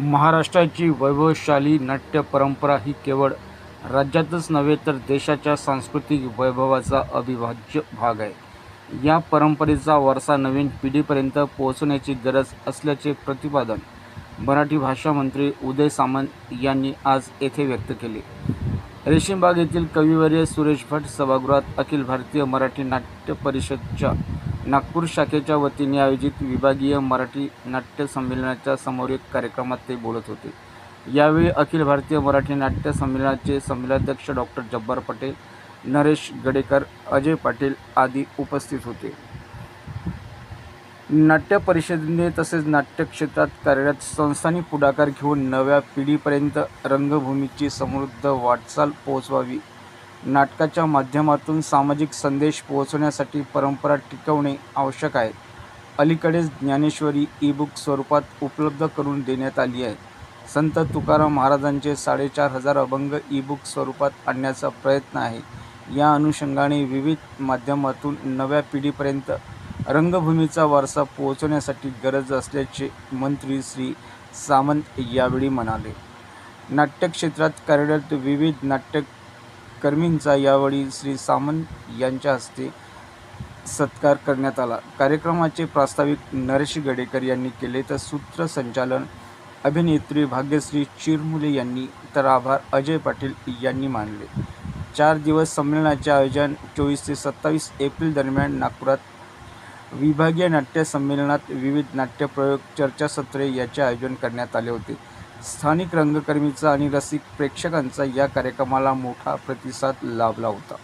महाराष्ट्राची वैभवशाली नाट्य परंपरा ही केवळ राज्यातच नव्हे तर देशाच्या सांस्कृतिक वैभवाचा अविभाज्य भाग आहे. या परंपरेचा वारसा नवीन पिढीपर्यंत पोहोचण्याची गरज असल्याचे प्रतिपादन मराठी भाषा मंत्री उदय सामंत यांनी आज येथे व्यक्त केले. रेशीमबाग येथील कविवर्य सुरेश भट सभागृहात अखिल भारतीय मराठी नाट्य परिषदच्या नागपूर शाखेच्या वतीने आयोजित विभागीय मराठी नाट्य संमेलनाच्या समोरील कार्यक्रमात ते बोलत होते. यावेळी अखिल भारतीय मराठी नाट्य संमेलनाचे संमेलनाध्यक्ष डॉक्टर जब्बार पटेल नरेश गडेकर अजय पाटील आदी उपस्थित होते. नाट्य परिषदेने तसेच नाट्य क्षेत्रात कार्यरत संस्थांनी पुढाकार घेऊन नव्या पिढीपर्यंत रंगभूमीची समृद्ध वाटचाल पोहोचवावी नाटकाच्या माध्यमातून सामाजिक संदेश पोहोचवण्यासाठी परंपरा टिकवणे आवश्यक आहे. अलीकडेच ज्ञानेश्वरी ई बुक स्वरूपात उपलब्ध करून देण्यात आली आहे. संत तुकाराम महाराजांचे साडेचार हजार अभंग ई बुक स्वरूपात आणण्याचा प्रयत्न आहे. या अनुषंगाने विविध माध्यमातून नव्या पिढीपर्यंत रंगभूमीचा वारसा पोहोचवण्यासाठी गरज असल्याचे मंत्री श्री सामंत यावेळी म्हणाले. नाट्यक्षेत्रात कार्यरत विविध कर्मींचा यावेळी श्री सामंत यांच्या हस्ते सत्कार करण्यात आला. कार्यक्रमाचे प्रास्ताविक नरेश गडेकर यांनी केले तर सूत्रसंचालन अभिनेत्री भाग्यश्री चिरमुले यांनी तर आभार अजय पाटील यांनी मानले. चार दिवस संमेलनाचे आयोजन चोवीस ते सत्तावीस एप्रिल दरम्यान नागपुरात विभागीय नाट्य संमेलनात विविध नाट्यप्रयोग चर्चासत्रे याचे आयोजन करण्यात आले होते. स्थानिक रंगकर्मीचा आणि रसिक प्रेक्षकांचा या कार्यक्रमाला मोठा प्रतिसाद लाभला होता.